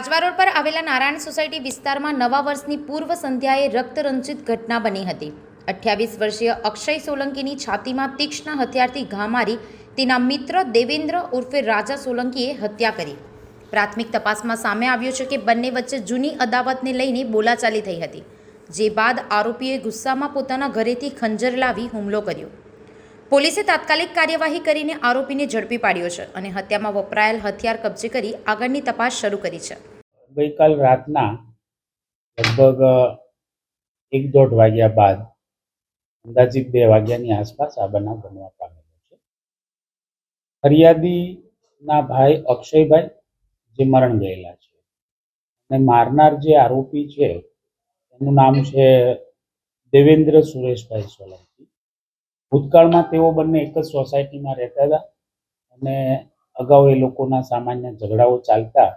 Ajwa road પર આવેલા Narayan society વિસ્તારમાં નવા વર્ષની પૂર્વ સંધ્યાએ રક્તરંજિત ઘટના બની હતી. અઠ્યાવીસ વર્ષીય અક્ષય સોલંકીની છાતીમાં તીક્ષ્ણ હથિયારથી ઘા મારી તેના મિત્ર દેવેન્દ્ર ઉર્ફે રાજા સોલંકીએ હત્યા કરી. પ્રાથમિક તપાસમાં સામે આવ્યું છે કે બંને વચ્ચે જૂની અદાવતને લઈને બોલાચાલી થઈ હતી, જે બાદ આરોપીએ ગુસ્સામાં પોતાના ઘરેથી ખંજર લાવી હુમલો કર્યો. પોલીસે તાત્કાલિક કાર્યવાહી કરીને આરોપીને ઝડપી પાડ્યો છે અને હત્યામાં વપરાયેલ હથિયાર કબજે કરી આગળની તપાસ શરૂ કરી છે. ગઈકાલ રાતના લગભગ એક દોઢ વાગ્યા બાદ અંદાજિત બે વાગ્યાની આસપાસ આ બનાવ બનવા પામેલો છે. ફરિયાદીના ભાઈ અક્ષયભાઈ જે મરણ ગયેલા છે. અને મારનાર જે આરોપી છે, એનું નામ છે દેવેન્દ્ર સુરેશભાઈ સોલંકી. ભૂતકાળમાં તેઓ બંને એક જ સોસાયટીમાં રહેતા હતા અને અગાઉ એ લોકોના સામાન્ય ઝઘડાઓ ચાલતા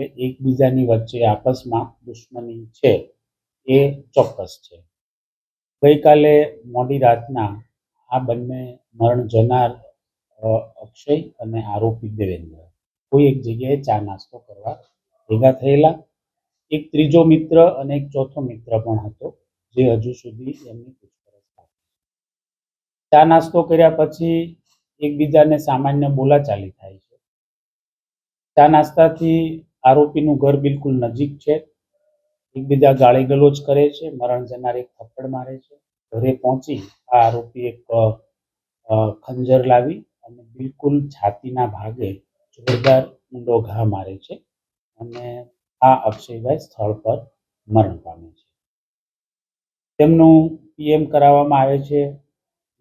એટલે એકબીજાની વચ્ચે આપસમાં દુશ્મની છે, એ ચોક્કસ છે. ગઈકાલે મોડી રાતના આ બંને મરણ જનાર અક્ષય અને આરોપી દેવેન્દ્ર કોઈ એક જગ્યાએ ચા નાસ્તો કરવા ભેગા થયેલા. એક ત્રીજો મિત્ર અને એક ચોથો મિત્ર પણ હતો, જે હજુ સુધી એમની પૂછપરછ ચા નાસ્તો કર્યા પછી એકબીજાને સામાન્ય બોલાચાલી થાય છે. ચા નાસ્તાથી આરોપીનું ઘર બિલકુલ નજીક છે. એકબીજા ગાળી ગલોચ કરે છે, મરણ જનાર એક થપ્પડ મારે છે. ઘરે પહોંચી આ આરોપી એક ખંજર લાવી અને બિલકુલ છાતીના ભાગે જોરદાર ઊંડો ઘા મારે છે અને આ અક્ષયભાઈ સ્થળ પર મરણ પામે છે. તેમનું પીએમ કરાવવામાં આવે છે,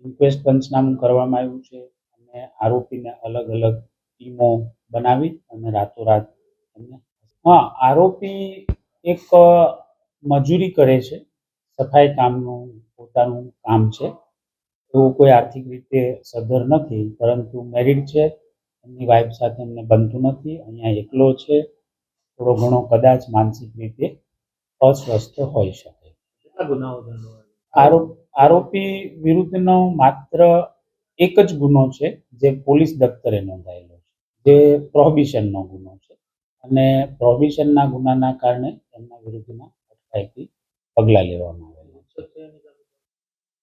ઇન્ક્વેસ્ટ પંચનામું કરવામાં આવ્યું છે અને આરોપીને અલગ અલગ ટીમો બનાવી અને રાતોરાત હા આરોપી એક મજૂરી કરે છે. સફાઈ કામનું પોતાનું કામ છે. એવું કોઈ આર્થિક રીતે સદ્ધર નથી પરંતુ મેરિડ છે. એમની વાઈફ સાથે એમને બનતું નથી. અહીંયા એકલો છે. થોડો ઘણો કદાચ માનસિક રીતે અસ્વસ્થ હોઈ શકે. આરોપી વિરુદ્ધનો માત્ર એક જ ગુનો છે જે પોલીસ દફતરે નોંધાયેલો છે. જે પ્રોહિબિશનનો ગુનો છે. અને પ્રોહિબિશનના ગુનાના કારણે એમના વિરુદ્ધના અટકાયતી પગલાં લેવામાં આવેલા છે.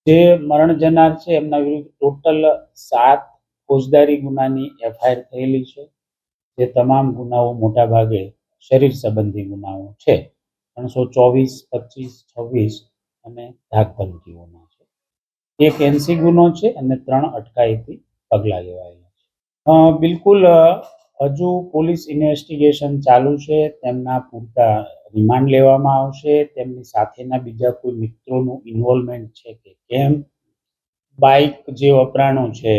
જે મરણ જનાર છે, એમના વિરુદ્ધ ટોટલ સાત ફોજદારી ગુનાની એફઆઈઆર થયેલી છે. જે તમામ ગુનાઓ મોટાભાગે શરીર સંબંધી ગુનાઓ છે. ત્રણસો ચોવીસ, પચીસ, છવ્વીસ અને ધાક છે. એક એનસી ગુનો છે અને ત્રણ અટકાયતી પગલાં લેવાયેલા છે. બિલકુલ હજુ પોલીસ ઇન્વેસ્ટિગેશન ચાલુ છે, તેમના પૂરતા રિમાન્ડ લેવામાં આવશે, તેમની સાથેના બીજા કોઈ મિત્રોનું ઇન્વોલ્વમેન્ટ છે કે કેમ? બાઇક જે વપરાણું છે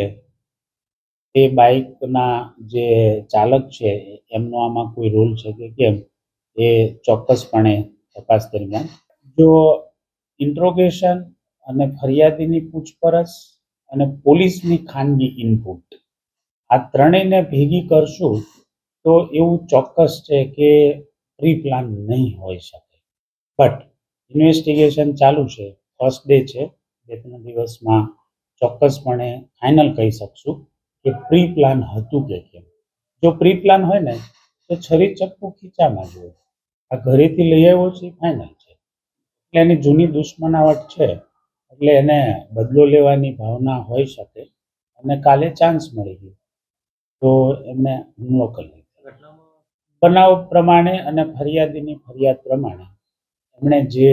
તે બાઇકના જે ચાલક છે, એમનો આમાં કોઈ રોલ છે કે કેમ? એ ચોક્કસપણે તપાસ દરમિયાન. જો ઇન્ટ્રોગેશન અને ફરિયાદીની પૂછપરછ અને પોલીસની ખાનગી ઇનપુટ આ ત્રણેયને ભેગી કરશું તો એવું ચોક્કસ છે કે પ્રી પ્લાન નહીં હોઈ શકે. બટ ઇન્વેસ્ટિગેશન ચાલુ છે. ફર્સ્ટ ડે છે. બે ત્રણ દિવસમાં ચોક્કસપણે ફાઇનલ કહી શકશું કે પ્રી પ્લાન હતું કે કેમ. જો પ્રી પ્લાન હોય ને, તો છરી ચપ્પુ ખીચામાં જ આ ઘરેથી લઈ આવ્યો છે ફાઇનલ છે. એટલે એની જૂની દુશ્મનાવટ છે. એટલે એને બદલો લેવાની ભાવના હોઈ શકે. અને કાલે ચાન્સ મળી ગયો. તો એમને હુમલો કર્યો બનાવ પ્રમાણે અને ફરિયાદીની ફરિયાદ પ્રમાણે એમણે જે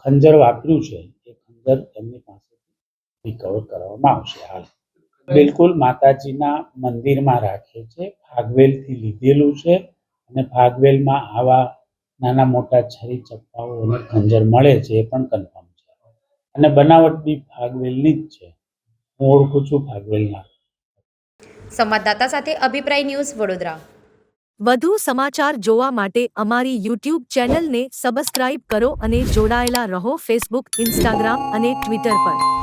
ખંજર વાપર્યું છે, એ ખંજર એમની પાસેથી રિકવર કરવામાં આવશે હાલ. બિલકુલ માતાજીના મંદિરમાં રાખે છે ફાગવેલથી લીધેલું છે અને ફાગવેલમાં આવા નાના મોટા છરી ચપ્પાઓ અને ખંજર મળે છે એ પણ કન્ફર્મ છે. અને બનાવટ બી ફાગવેલની જ છે. હું ઓળખું છું ફાગવેલના સંવાદદાતા સાથે અભિપ્રાય ન્યૂઝ વડોદરા. વધુ સમાચાર જોવા માટે અમારી યુટ્યુબ ચેનલને સબસ્ક્રાઇબ કરો અને જોડાયેલા રહો ફેસબુક, ઇન્સ્ટાગ્રામ અને ટ્વિટર પર.